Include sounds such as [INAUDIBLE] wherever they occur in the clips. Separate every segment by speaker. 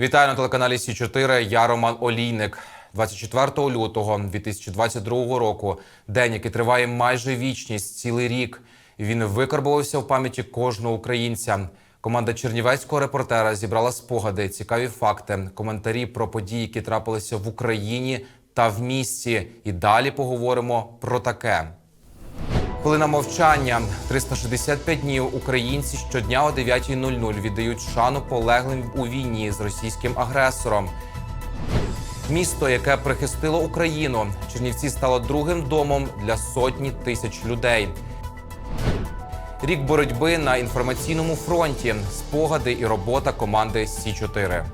Speaker 1: Вітаю на телеканалі Сі 4 Я Роман Олійник. 24 лютого 2022 року, день, який триває майже вічність, цілий рік. Він викарбувався в пам'яті кожного українця. Команда чернівецького репортера зібрала спогади, цікаві факти, коментарі про події, які трапилися в Україні та в місті. І далі поговоримо про таке. Хвилина мовчання. 365 днів українці щодня о 9.00 віддають шану полеглим у війні з російським агресором. Місто, яке прихистило Україну, Чернівці стало другим домом для сотні тисяч людей. Рік боротьби на інформаційному фронті, спогади і робота команди Сі 4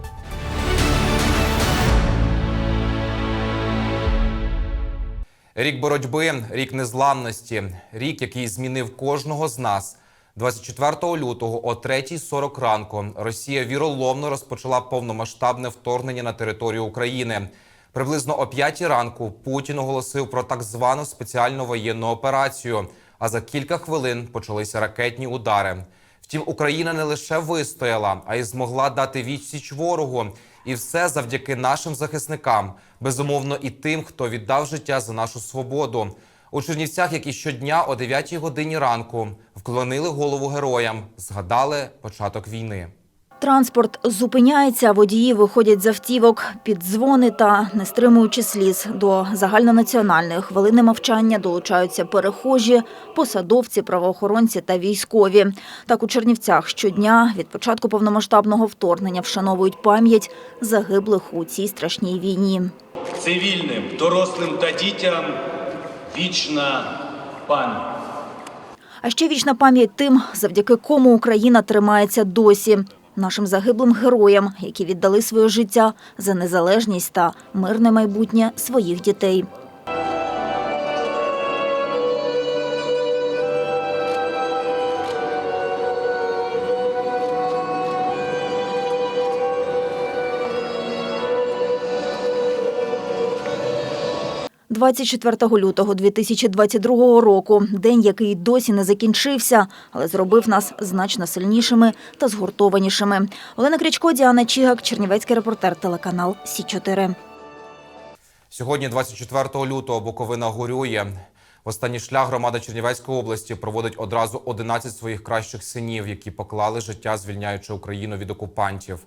Speaker 1: Рік боротьби, рік незламності, рік, який змінив кожного з нас. 24 лютого о 3.40 ранку Росія віроломно розпочала повномасштабне вторгнення на територію України. Приблизно о 5 ранку Путін оголосив про так звану спеціальну воєнну операцію. А за кілька хвилин почалися ракетні удари. Втім, Україна не лише вистояла, а й змогла дати відсіч ворогу. І все завдяки нашим захисникам, безумовно, і тим, хто віддав життя за нашу свободу. У Чернівцях, які щодня о 9 годині ранку вклонили голову героям, згадали початок війни.
Speaker 2: Транспорт зупиняється, водії виходять з автівок під дзвони та, не стримуючи сліз, до загальнонаціональної хвилини мовчання долучаються перехожі, посадовці, правоохоронці та військові. Так у Чернівцях щодня від початку повномасштабного вторгнення вшановують пам'ять загиблих у цій страшній війні.
Speaker 3: цивільним, дорослим та дітям вічна пам'ять.
Speaker 2: А ще вічна пам'ять тим, завдяки кому Україна тримається досі. Нашим загиблим героям, які віддали своє життя за незалежність та мирне майбутнє своїх дітей. – 24 лютого 2022 року. День, який досі не закінчився, але зробив нас значно сильнішими та згуртованішими. Олена Крячко, Діана Чігак, Чернівецький репортер, телеканал Сі 4
Speaker 1: Сьогодні, 24 лютого, Буковина горює. В останній шлях громада Чернівецької області проводить одразу 11 своїх кращих синів, які поклали життя, звільняючи Україну від окупантів.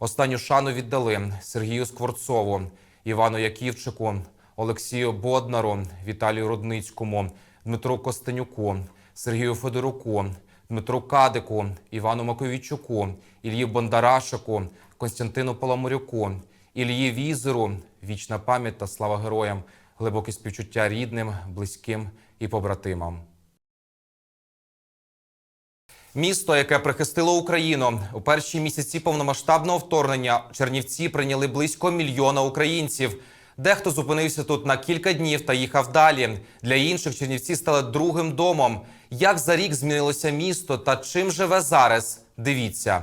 Speaker 1: Останню шану віддали Сергію Скворцову, Івану Яківчику, Олексію Боднару, Віталію Рудницькому, Дмитру Костенюку, Сергію Федоруку, Дмитру Кадику, Івану Маковійчуку, Ільї Бондарашику, Константину Паламарюку, Ільї Візеру, вічна пам'ять та слава героям, глибоке співчуття рідним, близьким і побратимам. Місто, яке прихистило Україну у перші місяці повномасштабного вторгнення, Чернівці прийняли близько мільйона українців. Дехто зупинився тут на кілька днів та їхав далі. Для інших Чернівці стали другим домом. Як за рік змінилося місто та чим живе зараз? Дивіться.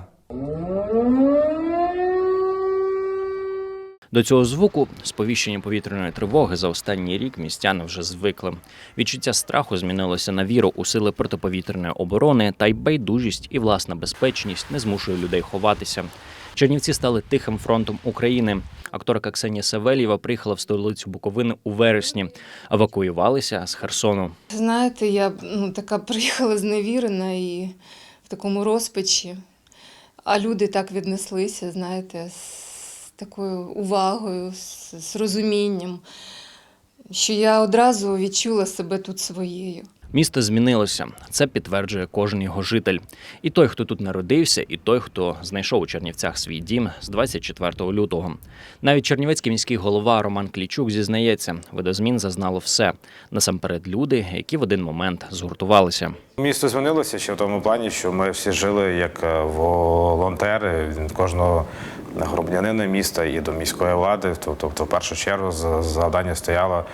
Speaker 4: До цього звуку сповіщення повітряної тривоги за останній рік містяни вже звикли. Відчуття страху змінилося на віру у сили протиповітряної оборони, та й байдужість і власна безпечність не змушує людей ховатися. Чернівці стали тихим фронтом України. Акторка Ксенія Савельєва приїхала в столицю Буковини у вересні. Евакуювалися з Херсону.
Speaker 5: Знаєте, я ну, така приїхала зневірена і в такому розпачі. А люди так віднеслися, знаєте, з такою увагою, з, розумінням, що я одразу відчула себе тут своєю.
Speaker 4: Місто змінилося. Це підтверджує кожен його житель. І той, хто тут народився, і той, хто знайшов у Чернівцях свій дім з 24 лютого. Навіть чернівецький міський голова Роман Клічук зізнається, видозмін зазнало все. Насамперед, люди, які в один момент згуртувалися.
Speaker 6: Місто змінилося ще в тому плані, що ми всі жили як е, волонтери кожного громадянина міста і до міської влади. Тобто, в першу чергу за- завдання стояло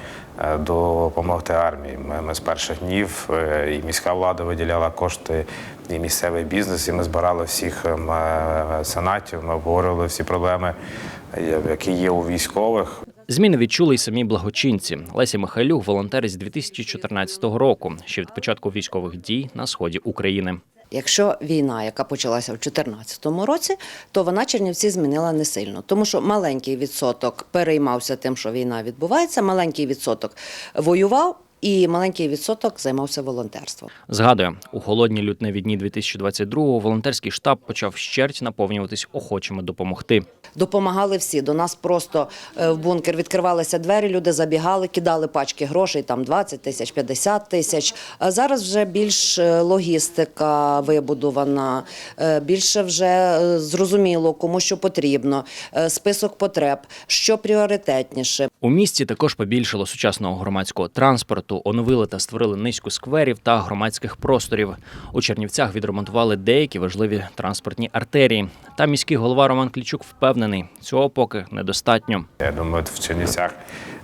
Speaker 6: допомогти армії. Ми, ми з перших днів е, і міська влада виділяла кошти, і місцевий бізнес, і ми збирали всіх ем, е, сенатів, ми обговорювали всі проблеми, е, які є у військових.
Speaker 4: Зміни відчули й самі благочинці. Леся Михайлюк волонтерить з 2014 року, ще від початку військових дій на сході України.
Speaker 7: Якщо війна, яка почалася в 2014 році, то вона Чернівці змінила не сильно, тому що маленький відсоток переймався тим, що війна відбувається, маленький відсоток воював. І маленький відсоток займався волонтерством.
Speaker 4: Згадує, у холодні лютневі дні 2022-го волонтерський штаб почав щерть наповнюватись охочими допомогти.
Speaker 7: Допомагали всі. До нас просто е, в бункер відкривалися двері, люди забігали, кидали пачки грошей, там 20 тисяч, 50 тисяч. А зараз вже більш е, логістика вибудована, е, більше вже зрозуміло, кому що потрібно, список потреб, що пріоритетніше.
Speaker 4: У місті також побільшало сучасного громадського транспорту, оновили та створили низку скверів та громадських просторів. У Чернівцях відремонтували деякі важливі транспортні артерії. Та міський голова Роман Клічук впевнений, цього поки недостатньо.
Speaker 6: Я думаю, в Чернівцях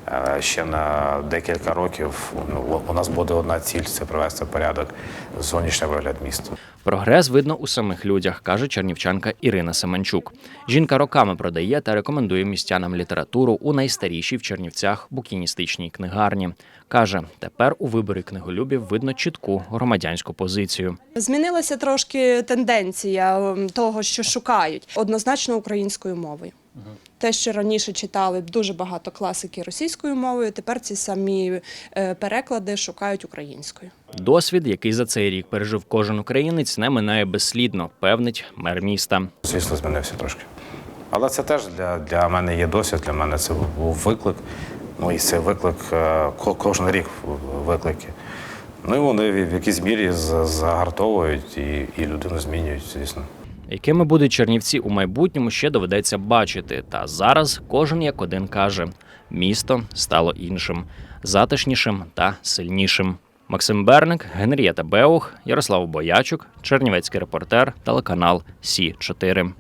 Speaker 6: е, ще на декілька років ну, у нас буде одна ціль це привести в порядок зовнішній вигляд міста.
Speaker 4: Прогрес видно у самих людях, каже чернівчанка Ірина Семенчук. Жінка роками продає та рекомендує містянам літературу у найстарішій в Чернівцях букіністичній книгарні. Каже, тепер у виборі книголюбів видно чітку громадянську позицію.
Speaker 8: Змінилася трошки тенденція того, що шукають однозначно українською мовою. Те, що раніше читали дуже багато класики російською мовою, тепер ці самі е, переклади шукають українською.
Speaker 4: Досвід, який за цей рік пережив кожен українець, не минає безслідно, певнить мер міста.
Speaker 6: Звісно, змінився трошки. Але це теж для, для мене є досвід, для мене це був виклик. Ну і це виклик е, ко- кожен рік виклики. Ну і вони в якійсь мірі з- загартовують і, і людину змінюють, звісно.
Speaker 4: Якими будуть чернівці у майбутньому, ще доведеться бачити. Та зараз кожен як один каже: місто стало іншим, затишнішим та сильнішим. Максим Берник, Генрієта Беух, Ярослав Боячук, Чернівецький репортер, телеканал Сі 4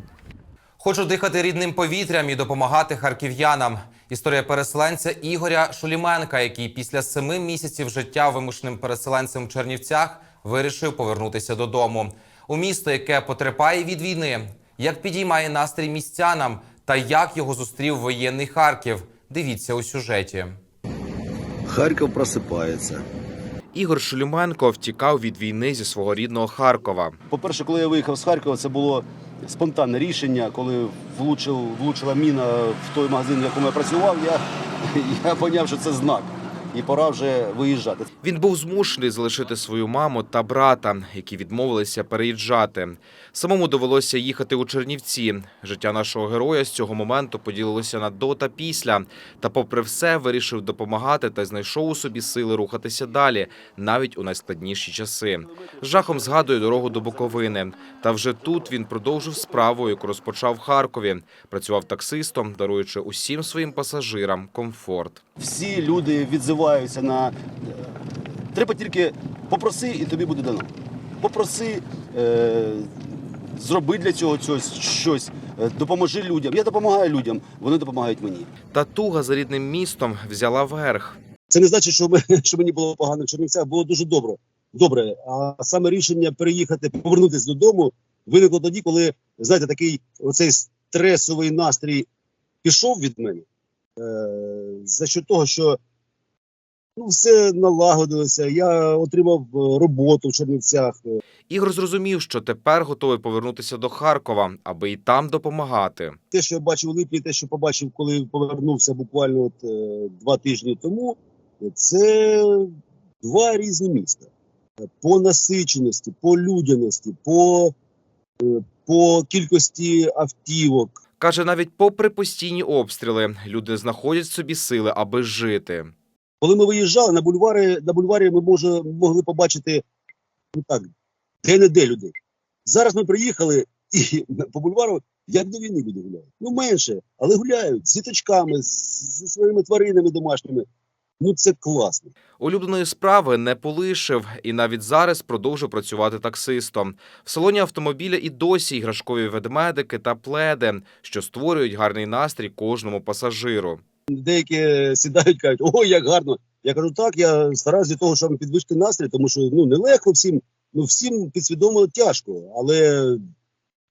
Speaker 1: Хочу дихати рідним повітрям і допомагати харків'янам. Історія переселенця Ігоря Шуліменка, який після семи місяців життя вимушеним переселенцем в Чернівцях вирішив повернутися додому. У місто, яке потерпає від війни, як підіймає настрій містянам та як його зустрів воєнний Харків. Дивіться у сюжеті.
Speaker 9: Харків просипається.
Speaker 10: Ігор Шулюменко втікав від війни зі свого рідного Харкова.
Speaker 9: По-перше, коли я виїхав з Харкова, це було спонтанне рішення. Коли влучив, влучила міна в той магазин, в якому я працював, я, я поняв, що це знак. І пора вже виїжджати.
Speaker 10: Він був змушений залишити свою маму та брата, які відмовилися переїжджати. Самому довелося їхати у Чернівці. Життя нашого героя з цього моменту поділилося на до та після. Та, попри все, вирішив допомагати та знайшов у собі сили рухатися далі, навіть у найскладніші часи. Жахом згадує дорогу до Буковини. Та вже тут він продовжив справу, яку розпочав в Харкові. Працював таксистом, даруючи усім своїм пасажирам комфорт.
Speaker 9: Всі люди відзиваються на треба тільки попроси, і тобі буде дано. Попроси, е... зроби для цього щось, щось, е, допоможи людям. Я допомагаю людям, вони допомагають мені.
Speaker 10: Та туга за рідним містом взяла верх.
Speaker 9: Це не значить, що, ми, [LAUGHS] що мені було погано в Чернівцях, було дуже добре. Добре. А саме рішення переїхати, повернутися додому виникло тоді, коли, знаєте, такий оцей стресовий настрій пішов від мене. Е, за що того, що ну, все налагодилося, я отримав е, роботу в Чернівцях.
Speaker 10: Ігор зрозумів, що тепер готовий повернутися до Харкова, аби і там допомагати.
Speaker 9: Те, що я бачив у липні, те, що побачив, коли повернувся буквально от, е, два тижні тому, це два різні міста. По насиченості, по людяності, по, е, по кількості автівок.
Speaker 10: Каже, навіть попри постійні обстріли, люди знаходять в собі сили, аби жити.
Speaker 9: Коли ми виїжджали на бульвари, на бульварі ми може, могли побачити ну так, де-не-де людей. Зараз ми приїхали і [LAUGHS] по бульвару як до війни люди гуляють. Ну менше, але гуляють з діточками, зі своїми тваринами домашніми. Ну це класно.
Speaker 10: Улюбленої справи не полишив і навіть зараз продовжує працювати таксистом. В салоні автомобіля і досі іграшкові ведмедики та пледи, що створюють гарний настрій кожному пасажиру.
Speaker 9: Деякі сідають, кажуть, ой, як гарно. Я кажу, так, я стараюся для того, щоб підвищити настрій, тому що ну нелегко всім, ну всім підсвідомо тяжко, але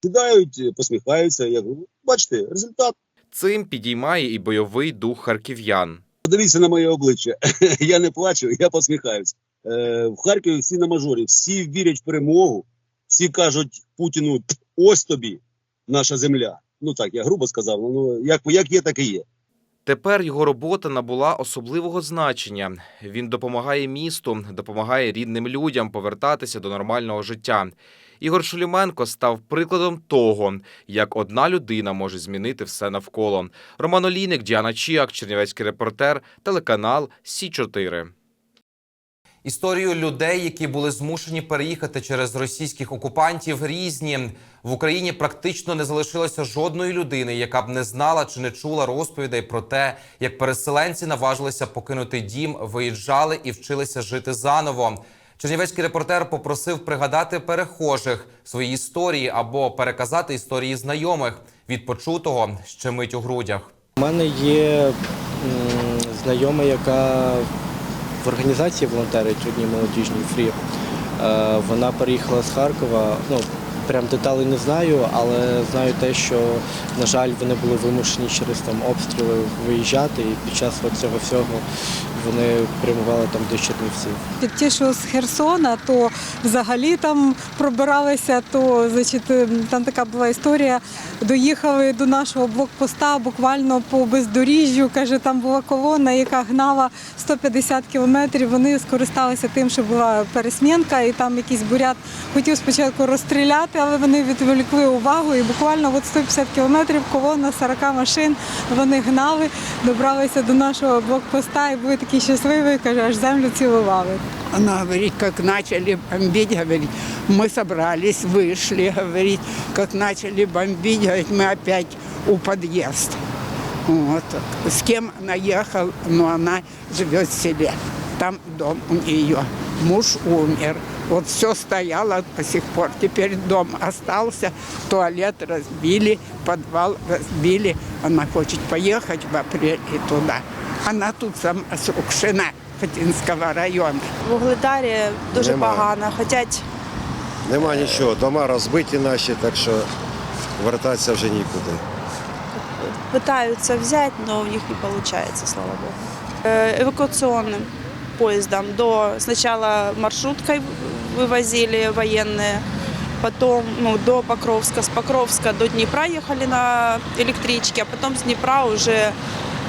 Speaker 9: сідають, посміхаються. Я говорю, бачите, результат.
Speaker 10: Цим підіймає і бойовий дух харків'ян.
Speaker 9: Подивіться на моє обличчя. [LAUGHS] я не плачу, я посміхаюсь. Е, в Харкові всі на мажорі, всі вірять в перемогу. всі кажуть Путіну: ось тобі наша земля. Ну так, я грубо сказав. Ну як, як є, так і є.
Speaker 10: Тепер його робота набула особливого значення. Він допомагає місту, допомагає рідним людям повертатися до нормального життя. Ігор Шуліменко став прикладом того, як одна людина може змінити все навколо. Роман Олійник, Діана Чіак, Чернівецький репортер, телеканал Сі 4
Speaker 1: Історію людей, які були змушені переїхати через російських окупантів, різні в Україні практично не залишилося жодної людини, яка б не знала чи не чула розповідей про те, як переселенці наважилися покинути дім, виїжджали і вчилися жити заново. Чернівецький репортер попросив пригадати перехожих свої історії або переказати історії знайомих від почутого щемить у грудях.
Speaker 11: У мене є знайома, яка в організації волонтерить одній молодіжній фрі. Е, Вона переїхала з Харкова. Ну, прям деталей не знаю, але знаю те, що, на жаль, вони були вимушені через там обстріли виїжджати, і під час цього всього вони прямували там до Чернівців.
Speaker 12: Ті, що з Херсона, то взагалі там пробиралися, то значить, ем, там така була історія. Доїхали до нашого блокпоста буквально по бездоріжжю. Каже, там була колона, яка гнала 150 кілометрів. Вони скористалися тим, що була пересмінка, і там якийсь бурят хотів спочатку розстріляти, але вони відволікли увагу. І буквально от 150 кілометрів колона 40 машин вони гнали, добралися до нашого блокпоста і були такі щасливі, каже, аж землю цілували.
Speaker 13: Она говорит, как начали бомбить, говорит, мы собрались, вышли, говорит, как начали бомбить, говорит, мы опять у подъезд. Вот. С кем она ехала, но она живет в селе. Там дом у нее. Муж умер. Вот все стояло до сих пор. Теперь дом остался, туалет разбили, подвал разбили. Она хочет поехать в апреле туда. Она тут сама с Рукшина, Фатинского района.
Speaker 8: В Угледарі дуже
Speaker 14: Нема.
Speaker 8: погано. Хотять
Speaker 14: Нема нічого, дома розбиті наші, так що вертатися вже нікуди.
Speaker 8: пытаются взять, но у них не получается, слава богу. Э, Эвакуационным поездом до сначала маршруткой вывозили военные, потом ну, до Покровска, с Покровска до Днепра ехали на электричке, а потом с Днепра уже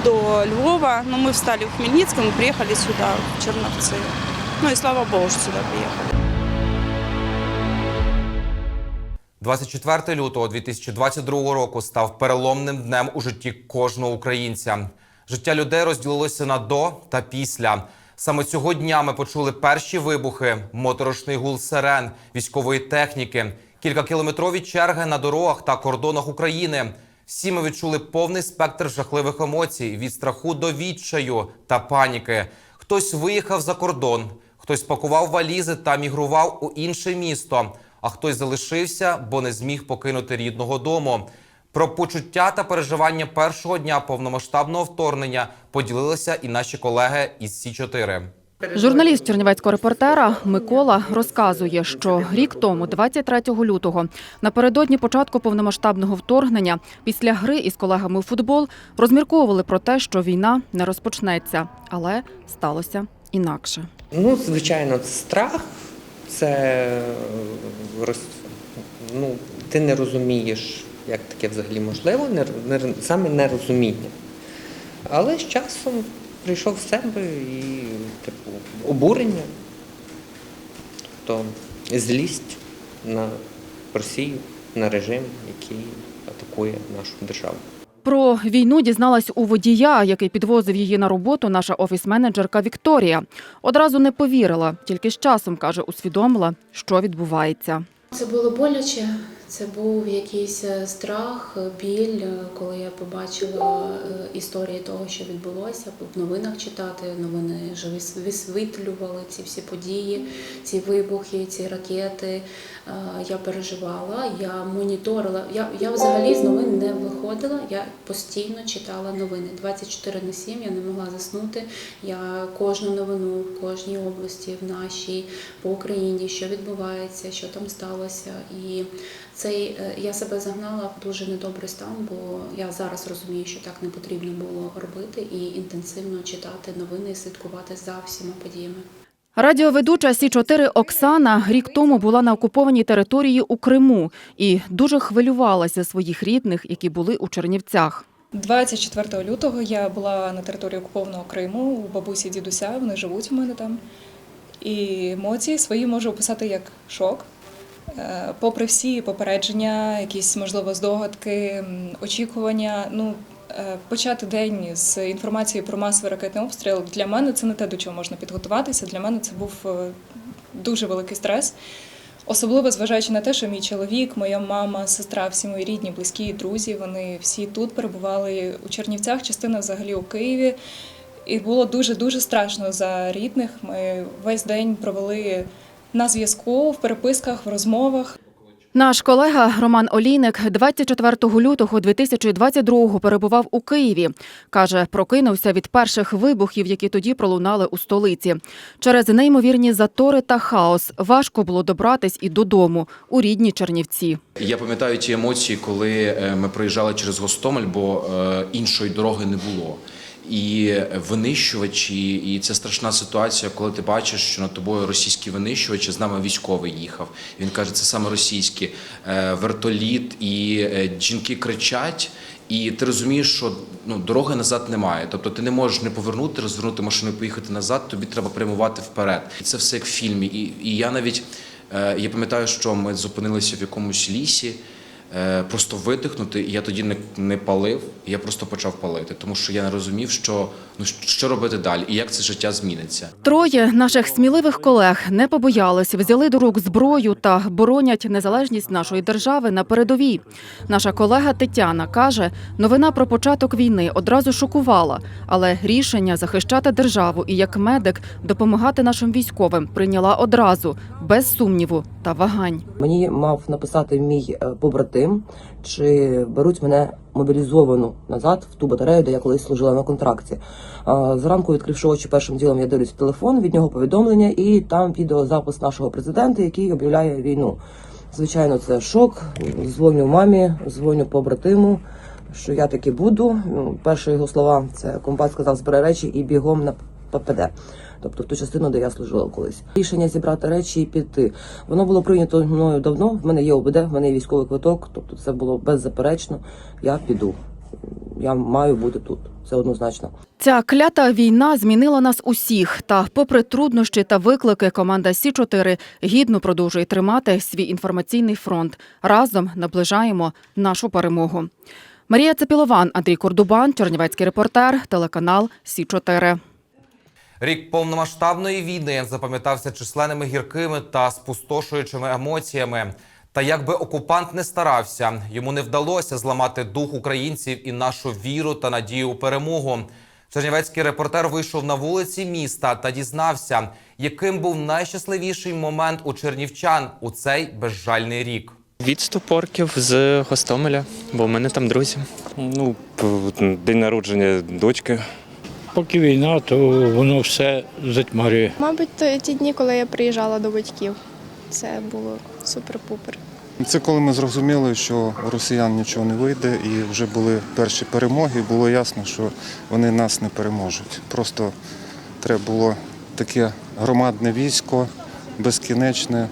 Speaker 8: до Львова. Ну, мы встали в Хмельницком и приехали сюда, в Черновцы. Ну и слава богу, что сюда приехали.
Speaker 1: 24 лютого 2022 року став переломним днем у житті кожного українця. Життя людей розділилося на до та після. Саме цього дня ми почули перші вибухи, моторошний гул сирен, військової техніки, кількакілометрові черги на дорогах та кордонах України. Всі ми відчули повний спектр жахливих емоцій від страху до відчаю та паніки. Хтось виїхав за кордон, хтось пакував валізи та мігрував у інше місто, а хтось залишився, бо не зміг покинути рідного дому. Про почуття та переживання першого дня повномасштабного вторгнення поділилися і наші колеги із Сі 4
Speaker 15: Журналіст чернівецького репортера Микола розказує, що рік тому, 23 лютого, напередодні початку повномасштабного вторгнення, після гри із колегами у футбол розмірковували про те, що війна не розпочнеться, але сталося інакше.
Speaker 16: Ну, звичайно, це страх, це е, ну, ти не розумієш, як таке взагалі можливо, не, не, саме нерозуміння. Але з часом прийшов в себе і типу, обурення, тобто злість на Росію, на режим, який атакує нашу державу.
Speaker 15: Про війну дізналась у водія, який підвозив її на роботу, наша офіс-менеджерка Вікторія. Одразу не повірила, тільки з часом каже, усвідомила, що відбувається.
Speaker 17: Це було боляче. Це був якийсь е, страх, е, біль, е, коли я побачила історії того, що відбулося, в новинах читати. Новини вже висвітлювали ці всі події, ці вибухи, ці ракети. Я переживала, я моніторила. Я, я взагалі з новин не виходила. Я постійно читала новини 24 на 7, Я не могла заснути. Я кожну новину в кожній області, в нашій, по Україні, що відбувається, що там сталося. І цей е, я себе загнала в дуже недобрий стан, бо я зараз розумію, що так не потрібно було робити і інтенсивно читати новини і слідкувати за всіма подіями.
Speaker 15: Радіоведуча Сі 4 Оксана рік тому була на окупованій території у Криму і дуже хвилювалася своїх рідних, які були у Чернівцях.
Speaker 18: 24 лютого я була на території окупованого Криму у бабусі дідуся. Вони живуть у мене там. І емоції свої можу описати як шок. Е, Попри всі попередження, якісь можливо здогадки, очікування. Ну е, почати день з інформації про масовий ракетний обстріл для мене це не те, до чого можна підготуватися. Для мене це був е, дуже великий стрес. Особливо зважаючи на те, що мій чоловік, моя мама, сестра, всі мої рідні, близькі друзі, вони всі тут перебували у Чернівцях, частина взагалі у Києві. І було дуже дуже страшно за рідних. Ми весь день провели на зв'язку, в переписках, в розмовах.
Speaker 15: Наш колега Роман Олійник 24 лютого 2022-го перебував у Києві. Каже, прокинувся від перших вибухів, які тоді пролунали у столиці. Через неймовірні затори та хаос важко було добратись і додому у рідні Чернівці.
Speaker 19: Я пам'ятаю ті емоції, коли е, ми проїжджали через Гостомель, бо е, іншої дороги не було. І винищувачі, і це страшна ситуація, коли ти бачиш, що над тобою російські винищувачі, з нами військовий їхав. Він каже, це саме російські Е, вертоліт, і е, жінки кричать. І ти розумієш, що ну дороги назад немає. Тобто ти не можеш не повернути, розвернути машину і поїхати назад. Тобі треба прямувати вперед. І це все як в фільмі. І, і я навіть е, я пам'ятаю, що ми зупинилися в якомусь лісі. Е, Просто видихнути, і я тоді не, не палив, я просто почав палити, тому що я не розумів, що ну що робити далі, і як це життя зміниться.
Speaker 15: Троє наших сміливих колег не побоялись, взяли до рук зброю та боронять незалежність нашої держави на передовій. Наша колега Тетяна каже, новина про початок війни одразу шокувала, але рішення захищати державу і як медик допомагати нашим військовим прийняла одразу, без сумніву та вагань.
Speaker 20: Мені мав написати мій е, побратим, чи беруть мене мобілізовану назад в ту батарею, де я колись служила на контракті. Зранку, відкривши очі першим ділом, я дивлюсь телефон, від нього повідомлення, і там відеозапис нашого президента, який об'являє війну. Звичайно, це шок. Дзвоню мамі, дзвоню побратиму, що я таки буду. Ну, Перші його слова це комбат сказав збери речі і бігом на ППД. Тобто в ту частину, де я служила колись. Рішення зібрати речі і піти. Воно було прийнято мною давно. В мене є ОБД, в мене є військовий квиток. Тобто це було беззаперечно. Я піду. Я маю бути тут. Це однозначно.
Speaker 15: Ця клята війна змінила нас усіх. Та, попри труднощі та виклики, команда Сі 4 гідно продовжує тримати свій інформаційний фронт. Разом наближаємо нашу перемогу. Марія Цепілован, Андрій Кордубан, Чернівецький репортер, телеканал Сі 4
Speaker 1: Рік повномасштабної війни запам'ятався численними гіркими та спустошуючими емоціями. Та як би окупант не старався, йому не вдалося зламати дух українців і нашу віру та надію у перемогу. Чернівецький репортер вийшов на вулиці міста та дізнався, яким був найщасливіший момент у чернівчан у цей безжальний рік.
Speaker 21: Відступ орків з Гостомеля, бо в мене там друзі.
Speaker 22: Ну, день народження дочки.
Speaker 23: Поки війна, то воно все затьмарює.
Speaker 24: Мабуть, то ті дні, коли я приїжджала до батьків. Це було супер-пупер.
Speaker 25: Це коли ми зрозуміли, що росіян нічого не вийде, і вже були перші перемоги. Було ясно, що вони нас не переможуть. Просто треба було таке громадне військо, безкінечне, е,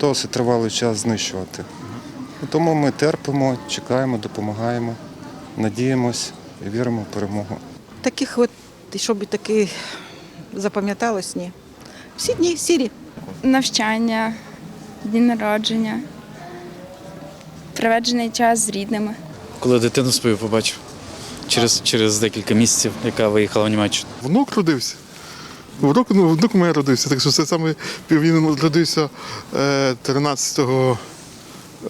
Speaker 25: досить тривалий час знищувати. Тому ми терпимо, чекаємо, допомагаємо, надіємось і віримо в перемогу.
Speaker 26: Таких от, щоб таки запам'яталось, ні. Всі дні сірі.
Speaker 24: Навчання, дні народження, проведений час з рідними.
Speaker 27: Коли дитину свою побачив через, через декілька місяців, яка виїхала в Німеччину.
Speaker 28: Внук родився. Внук, ну, внук мене родився, так що це саме він родився е, 13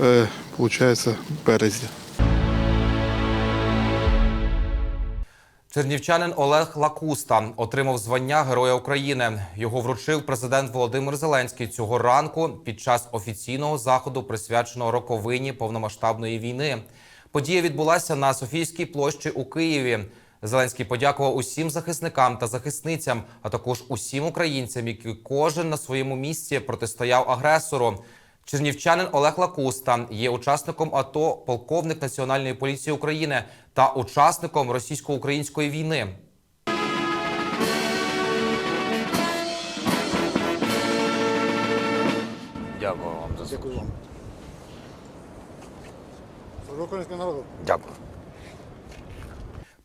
Speaker 28: е, виходить, березня.
Speaker 1: Чернівчанин Олег Лакуста отримав звання Героя України. Його вручив президент Володимир Зеленський цього ранку під час офіційного заходу, присвяченого роковині повномасштабної війни. Подія відбулася на Софійській площі у Києві. Зеленський подякував усім захисникам та захисницям, а також усім українцям, які кожен на своєму місці протистояв агресору. Чернівчанин Олег Лакуста є учасником АТО, полковник Національної поліції України та учасником російсько-української війни.
Speaker 6: Дякую вам за
Speaker 29: Дякую вам. народу.
Speaker 6: Дякую.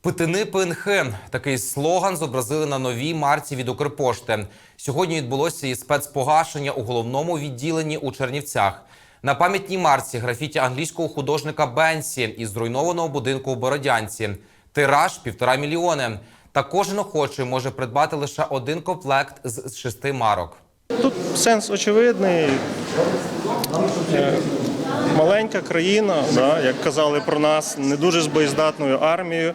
Speaker 1: Питини ПНХ. такий слоган зобразили на новій марці від Укрпошти. Сьогодні відбулося і спецпогашення у головному відділенні у Чернівцях. На пам'ятній марці графіті англійського художника Бенсі із зруйнованого будинку у Бородянці. Тираж півтора мільйони. Та кожен охочий може придбати лише один комплект з шести марок.
Speaker 30: Тут сенс очевидний. Маленька країна, да, як казали про нас, не дуже з боєздатною армією,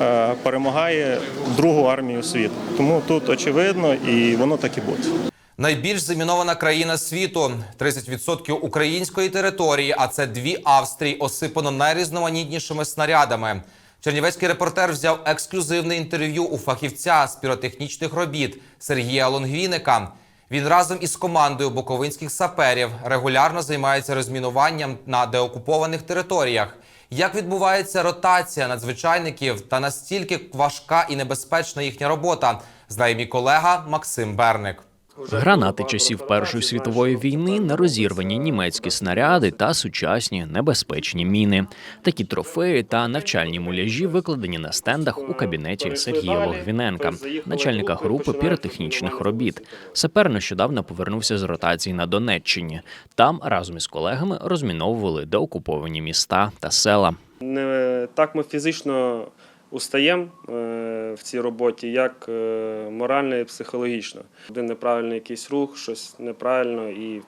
Speaker 30: е, перемагає другу армію світу. Тому тут очевидно і воно так і буде.
Speaker 1: Найбільш замінована країна світу 30% української території, а це дві Австрії, осипано найрізноманітнішими снарядами. Чернівецький репортер взяв ексклюзивне інтерв'ю у фахівця з піротехнічних робіт Сергія Лонгвіника. Він разом із командою буковинських саперів регулярно займається розмінуванням на деокупованих територіях. Як відбувається ротація надзвичайників та настільки важка і небезпечна їхня робота, знає мій колега Максим Берник.
Speaker 4: Гранати часів Першої світової війни, нерозірвані німецькі снаряди та сучасні небезпечні міни. Такі трофеї та навчальні муляжі викладені на стендах у кабінеті Сергія Логвіненка, начальника групи піротехнічних робіт. Сапер нещодавно повернувся з ротації на Донеччині. Там разом із колегами розміновували деокуповані міста та села.
Speaker 30: Не так ми фізично устаємо е, в цій роботі, як е, морально і психологічно. Один неправильний якийсь рух, щось неправильно і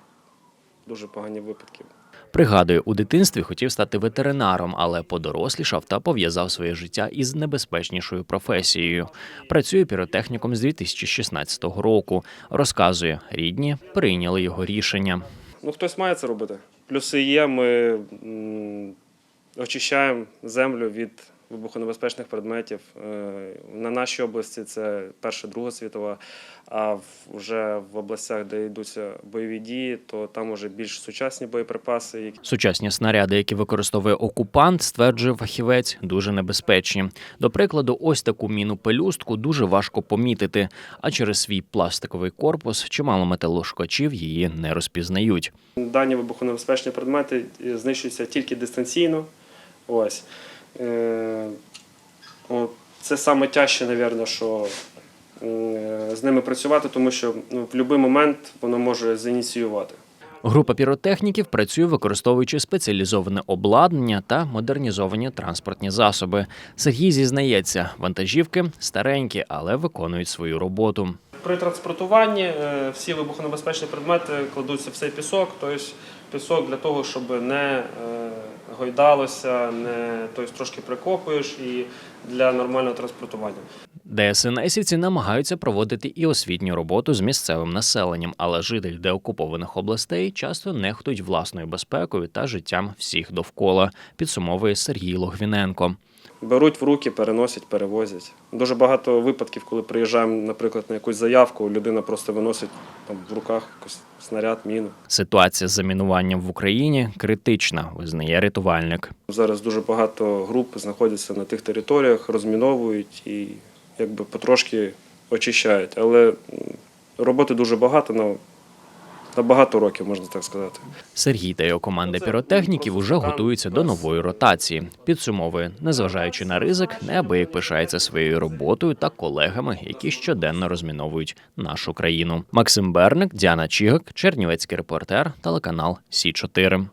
Speaker 30: дуже погані випадки.
Speaker 4: Пригадує, у дитинстві хотів стати ветеринаром, але подорослішав та пов'язав своє життя із небезпечнішою професією. Працює піротехніком з 2016 року. Розказує, рідні прийняли його рішення.
Speaker 30: Ну, хтось має це робити. Плюси є, ми очищаємо землю від вибухонебезпечних предметів. Е, На нашій області це Перша, Друга світова, а вже в областях, де йдуться бойові дії, то там вже більш сучасні боєприпаси,
Speaker 4: Сучасні снаряди, які використовує окупант, стверджує фахівець, дуже небезпечні. До прикладу, ось таку міну пелюстку дуже важко помітити, а через свій пластиковий корпус чимало металошукачів її не розпізнають.
Speaker 30: Дані вибухонебезпечні предмети е, знищуються тільки дистанційно. Ось. Е, це саме тяжче, напевно, що е, з ними працювати, тому що ну, в будь-який момент воно може зініціювати.
Speaker 4: Група піротехніків працює, використовуючи спеціалізоване обладнання та модернізовані транспортні засоби. Сергій зізнається, вантажівки старенькі, але виконують свою роботу.
Speaker 30: При транспортуванні е, всі вибухонебезпечні предмети кладуться в цей пісок, тобто пісок для того, щоб не е, гойдалося, не тобто трошки прикопуєш і для нормального транспортування.
Speaker 4: ДСНСівці намагаються проводити і освітню роботу з місцевим населенням, але жителі деокупованих областей часто нехтують власною безпекою та життям всіх довкола. Підсумовує Сергій Логвіненко.
Speaker 30: Беруть в руки, переносять, перевозять. Дуже багато випадків, коли приїжджаємо, наприклад, на якусь заявку, людина просто виносить там в руках якийсь снаряд, міну.
Speaker 4: Ситуація з замінуванням в Україні критична, визнає рятувальник.
Speaker 30: Зараз дуже багато груп знаходяться на тих територіях, розміновують і якби потрошки очищають. Але роботи дуже багато на, на багато років, можна так сказати.
Speaker 4: Сергій та його команда піротехніків уже готуються до нової ротації. Підсумовує, незважаючи на ризик, неабияк пишається своєю роботою та колегами, які щоденно розміновують нашу країну. Максим Берник, Діана Чігак, Чернівецький репортер, телеканал Сі 4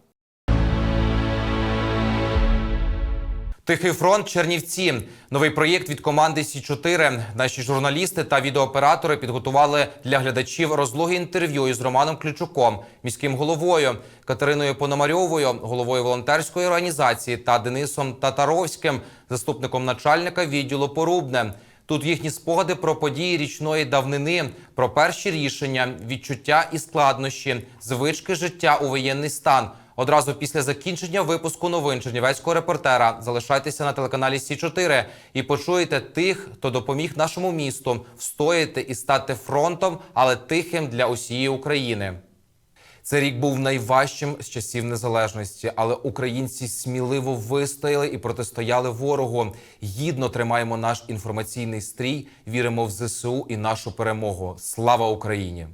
Speaker 1: Тихий фронт Чернівці. Новий проєкт від команди Сі 4 Наші журналісти та відеооператори підготували для глядачів розлоги інтерв'ю із Романом Ключуком, міським головою, Катериною Пономарьовою, головою волонтерської організації та Денисом Татаровським, заступником начальника відділу Порубне. Тут їхні спогади про події річної давнини, про перші рішення, відчуття і складнощі, звички життя у воєнний стан. Одразу після закінчення випуску новин Чернівецького репортера залишайтеся на телеканалі Сі 4 і почуєте тих, хто допоміг нашому місту встояти і стати фронтом, але тихим для усієї України. Цей рік був найважчим з часів незалежності, але українці сміливо вистояли і протистояли ворогу. Гідно тримаємо наш інформаційний стрій, віримо в ЗСУ і нашу перемогу. Слава Україні!